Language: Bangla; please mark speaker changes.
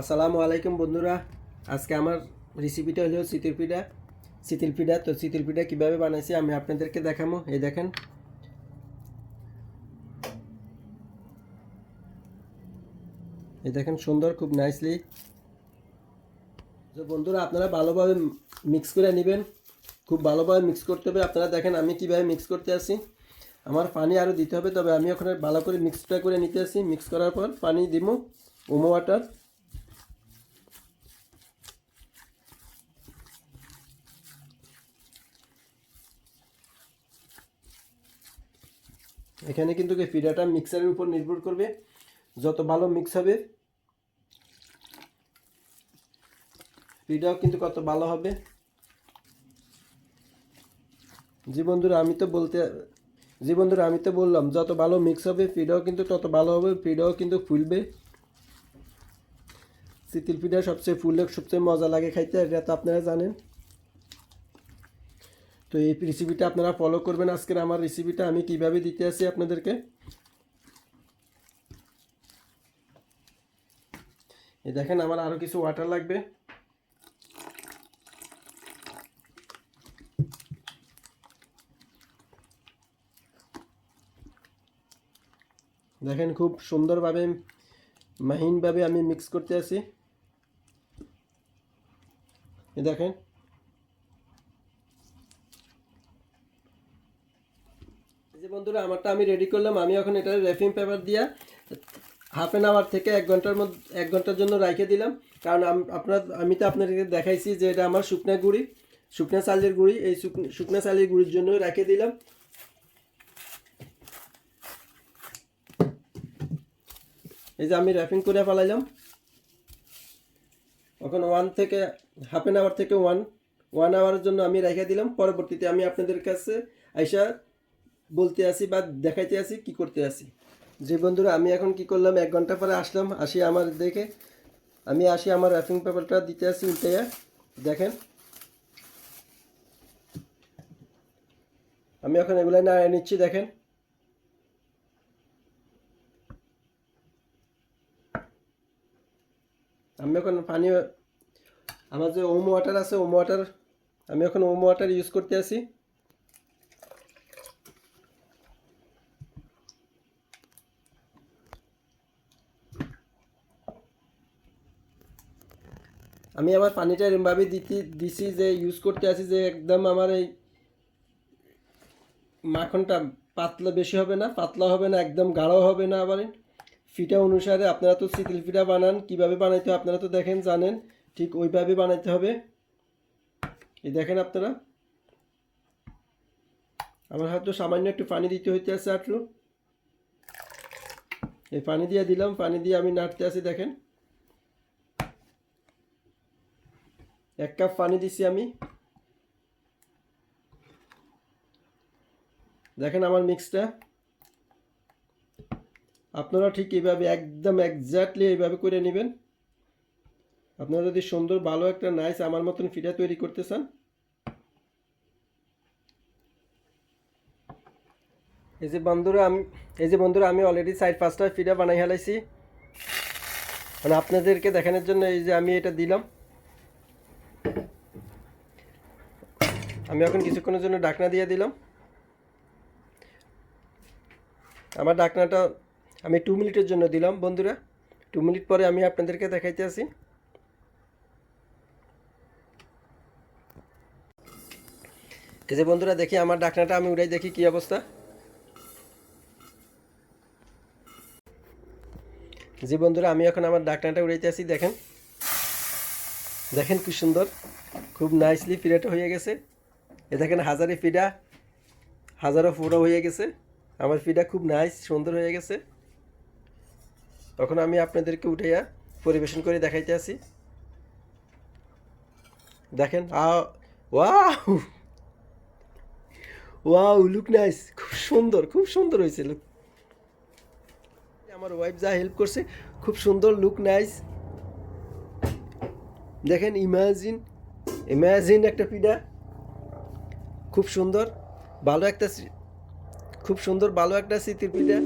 Speaker 1: আসসালামু আলাইকুম বন্ধুরা। আজকে আমার রেসিপিটা হলো চিতির পিঠা। চিতিল পিঠা, তো চিতিল পিঠা কীভাবে বানাইছি আমি আপনাদেরকে দেখাবো এই দেখেন। এই দেখেন সুন্দর, খুব নাইসলি তো বন্ধুরা, আপনারা ভালোভাবে মিক্স করে নেবেন। খুব ভালোভাবে মিক্স করতে হবে। আপনারা দেখেন আমি কীভাবে মিক্স করতে আসি আমার পানি আরও দিতে হবে, তবে আমি ওখানে ভালো করে মিক্সটা করে নিতে আসি মিক্স করার পর পানি দিব ওমো ওয়াটার এখানে কিন্তু এই পিঠাটা মিক্সারের উপর নির্ভর করবে। যত ভালো মিক্স হবে পিঠাও কিন্তু কত ভালো হবে। জি বন্ধুরা, আমি তো বলতে, জি বন্ধুরা, আমি তো বললাম, যত ভালো মিক্স হবে পিঠাও কিন্তু তত ভালো হবে পিঠাও কিন্তু ফুলবে। চিতিল পিঠা সবচেয়ে ফুললে সবচেয়ে মজা লাগে খাইতে, এটা তো আপনারা জানেন। তো এই রেসিপিটা আপনারা ফলো করবেন। আজকের আমার রেসিপিটা আমি কীভাবে দিতে আসি আপনাদেরকে? এই দেখেন, আমার আরও কিছু ওয়াটার লাগবে। দেখেন, খুব সুন্দরভাবে, মাহিনভাবে আমি মিক্স করতে আসি। এই দেখেন যে বন্ধুরা, আমারটা আমি রেডি করলাম। আমি এখন এটা র্যাপিং পেপার দিয়া হাফ অ্যান আওয়ার থেকে এক ঘণ্টার মধ্যে, এক ঘণ্টার জন্য রাখে দিলাম। কারণ আপনার, আমি তো আপনাদেরকে দেখাইছি যে এটা আমার শুকনা গুঁড়ি, শুকনা চালের গুঁড়ি, এই শুকনা চালের গুঁড়ির জন্য রেখে দিলাম। এই যে আমি র্যাপিং করে ফেলাইলাম। এখন ওয়ান থেকে হাফ অ্যান আওয়ার থেকে ওয়ান ওয়ান আওয়ারের জন্য আমি রেখে দিলাম। পরবর্তীতে আমি আপনাদের কাছে আইসা বলতে আসি বা দেখাইতে আসি কি করতে আসি যে বন্ধুরা, আমি এখন কি করলাম? এক ঘণ্টা পরে আসলাম, আসি আমার দেখে। আমি আসি আমার র্যাপিং পেপারটা দিতে আসি উল্টে দেখেন। আমি এখন এগুলো না নিচ্ছি, দেখেন। আমি এখন পানি, আমার যে ওম ওয়াটার আছে, ওম ওয়াটার, আমি এখন ওম ওয়াটার ইউজ করতে আসি আমি আমার পানিটা এরমভাবে দিতে, দিছি যে ইউজ করতে আসি যে একদম আমার এই মাখনটা পাতলা বেশি হবে না, পাতলা হবে না, একদম গাঢ় হবে না আবার ফিটা অনুসারে। আপনারা তো চিতিল ফিটা বানান, কীভাবে বানাইতে হয় আপনারা তো দেখেন, জানেন। ঠিক ওইভাবে বানাইতে হবে। এই দেখেন আপনারা। আমার হয়তো সামান্য একটু পানি দিতে হইতে আছে আটলু এই পানি দিয়ে দিলাম, পানি দিয়ে আমি নাড়তে আছি দেখেন। এক কাপ পানি দিছি আমি। দেখেন আমার মিক্সটা। আপনারা ঠিক এইভাবে একদম একজাক্টলি এইভাবে করে নেবেন। আপনারা যদি সুন্দর ভালো একটা নাইস আমার মতন ফিটা তৈরি করতে চান। এই যে বন্ধুরা, আমি এই যে বন্ধুরা, আমি অলরেডি সাইড পাঁচটা ফিটা বানাই হেলাইছি মানে আপনাদেরকে দেখানোর জন্য এই যে আমি এটা দিলাম। আমি এখন কিছুক্ষণের জন্য ডাকনা দিয়ে দিলাম। আমার ডাকনাটা আমি টু মিনিটের জন্য দিলাম, বন্ধুরা। টু মিনিট পরে আমি আপনাদেরকে দেখাইতে আসি। যে বন্ধুরা, দেখি আমার ডাকনাটা আমি উড়াই দেখি কি অবস্থা। জি বন্ধুরা, আমি এখন আমার ডাকনাটা উড়াইতে আসি, দেখেন। দেখেন কি সুন্দর, খুব নাইসলি ফিরাটা হয়ে গেছে। এ দেখেন হাজারে ফিডা, হাজারো ফুটো হয়ে গেছে। আমার ফিডা খুব নাইস সুন্দর হয়ে গেছে। তখন আমি আপনাদেরকে উঠাইয়া পরিবেশন করে দেখাইতে আসি। দেখেন ওয়াও! লুক নাইস খুব সুন্দর খুব সুন্দর হয়েছে লুক আমার ওয়াইফ যা হেল্প করছে, খুব সুন্দর লুক নাইস দেখেন ইমাজিন ইমাজিন একটা পিঠা খুব সুন্দর ভালো একটা খুব সুন্দর ভালো একটা স্মৃতির পিঠা।